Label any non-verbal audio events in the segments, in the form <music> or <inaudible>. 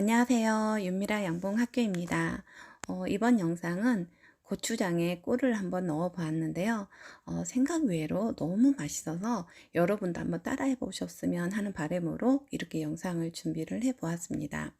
안녕하세요. 윤미라 양봉학교입니다. 어, 이번 영상은 고추장에 꿀을 한번 넣어 보았는데요. 어, 생각 외로 너무 맛있어서 여러분도 한번 따라해 보셨으면 하는 바람으로 이렇게 영상을 준비를 해 보았습니다.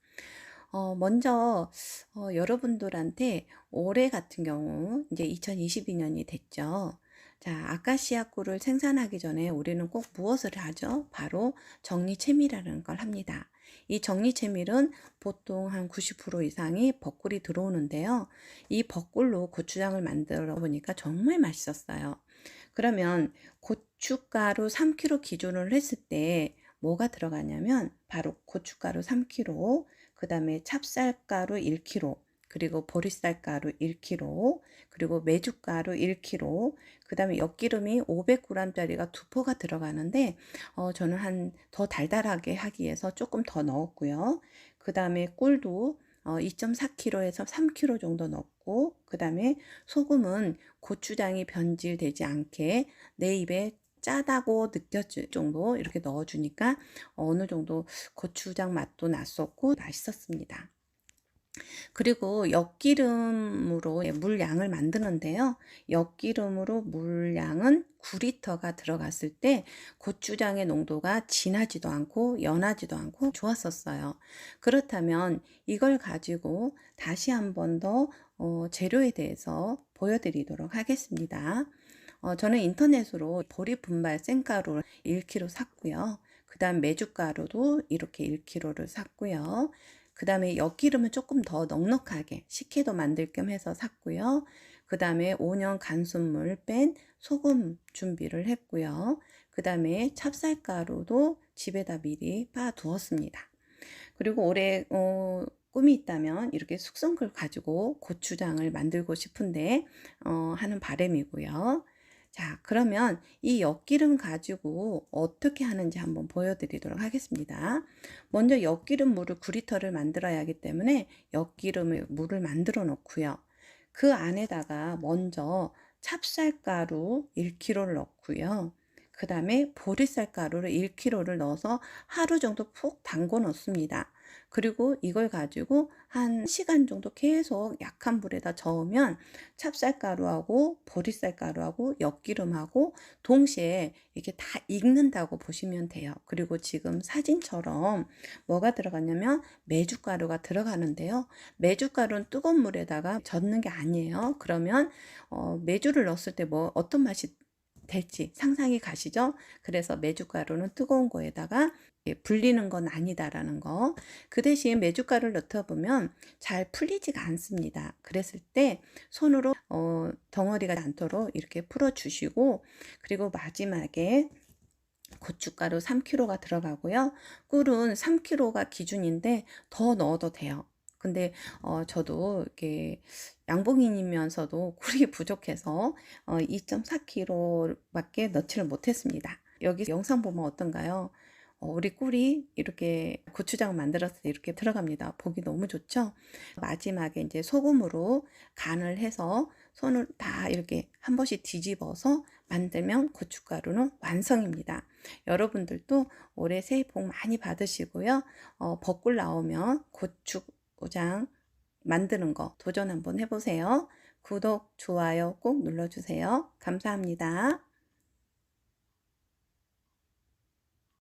어, 먼저 어, 여러분들한테 올해 같은 경우 이제 2022년이 됐죠. 자, 아카시아 꿀을 생산하기 전에 우리는 꼭 무엇을 하죠? 바로 정리채밀이라는 걸 합니다. 이 정리채밀은 보통 한 90% 이상이 벚꿀이 들어오는데요. 이 벚꿀로 고추장을 만들어 보니까 정말 맛있었어요. 그러면 고춧가루 3kg 기준을 했을 때 뭐가 들어가냐면 바로 고춧가루 3kg, 그 다음에 찹쌀가루 1kg, 그리고 보리쌀가루 1kg, 그리고 메주가루 1kg, 그 다음에 엿기름이 500g짜리가 두 포가 들어가는데, 어, 저는 한 더 달달하게 하기 위해서 조금 더 넣었고요. 그 다음에 꿀도 어, 2.4kg에서 3kg 정도 넣고, 그 다음에 소금은 고추장이 변질되지 않게 내 입에 짜다고 느껴질 정도 이렇게 넣어주니까 어느 정도 고추장 맛도 났었고 맛있었습니다. 그리고 엿기름으로 물량을 만드는데요. 엿기름으로 물량은 9리터가 들어갔을 때 고추장의 농도가 진하지도 않고 연하지도 않고 좋았었어요. 그렇다면 이걸 가지고 다시 한 번더 어, 재료에 대해서 보여드리도록 하겠습니다. 어, 저는 인터넷으로 보리 분말 생가루 1kg 샀고요. 그 다음 메주가루도 이렇게 1kg를 샀고요. 그 다음에 엿기름은 조금 더 넉넉하게 식혜도 만들 겸 해서 샀고요. 그 다음에 5년 간순물 뺀 소금 준비를 했고요. 그 다음에 찹쌀가루도 집에다 미리 빻아 두었습니다. 그리고 올해 어, 꿈이 있다면 이렇게 숙성글 가지고 고추장을 만들고 싶은데 어, 하는 바램이고요. 자, 그러면 이 엿기름 가지고 어떻게 하는지 한번 보여드리도록 하겠습니다. 먼저 엿기름 물을 9리터를 만들어야 하기 때문에 엿기름을 물을 만들어 놓고요. 그 안에다가 먼저 찹쌀가루 1kg를 넣고요. 그 다음에 보리쌀 가루를 1kg를 넣어서 하루 정도 푹 담궈 놓습니다. 그리고 이걸 가지고 한 시간 정도 계속 약한 불에다 저으면 찹쌀가루하고 보리쌀가루하고 엿기름하고 동시에 이렇게 다 익는다고 보시면 돼요. 그리고 지금 사진처럼 뭐가 들어갔냐면 메주가루가 들어가는데요. 메주가루는 뜨거운 물에다가 젓는 게 아니에요. 그러면 어, 메주를 넣었을 때 뭐 어떤 맛이 될지 상상이 가시죠? 그래서 메주가루는 뜨거운 거에다가 불리는 건 아니다라는 거. 그 대신 메주가루를 넣다 보면 잘 풀리지가 않습니다. 그랬을 때 손으로 어, 덩어리가 않도록 이렇게 풀어주시고 그리고 마지막에 고춧가루 3kg가 들어가고요. 꿀은 3kg가 기준인데 더 넣어도 돼요. 근데 어 저도 이렇게 양봉인이면서도 꿀이 <laughs> 부족해서 어 2.4kg밖에 넣지를 못했습니다. 여기 영상 보면 어떤가요? 어, 우리 꿀이 이렇게 고추장 만들었을 때 이렇게 들어갑니다. 보기 너무 좋죠? 마지막에 이제 소금으로 간을 해서 손을 다 이렇게 한 번씩 뒤집어서 만들면 고춧가루는 완성입니다. 여러분들도 올해 새해 복 많이 받으시고요. 어, 벚꿀 나오면 고추장 만드는 거 도전 한번 해보세요. 구독, 좋아요 꼭 눌러주세요. 감사합니다.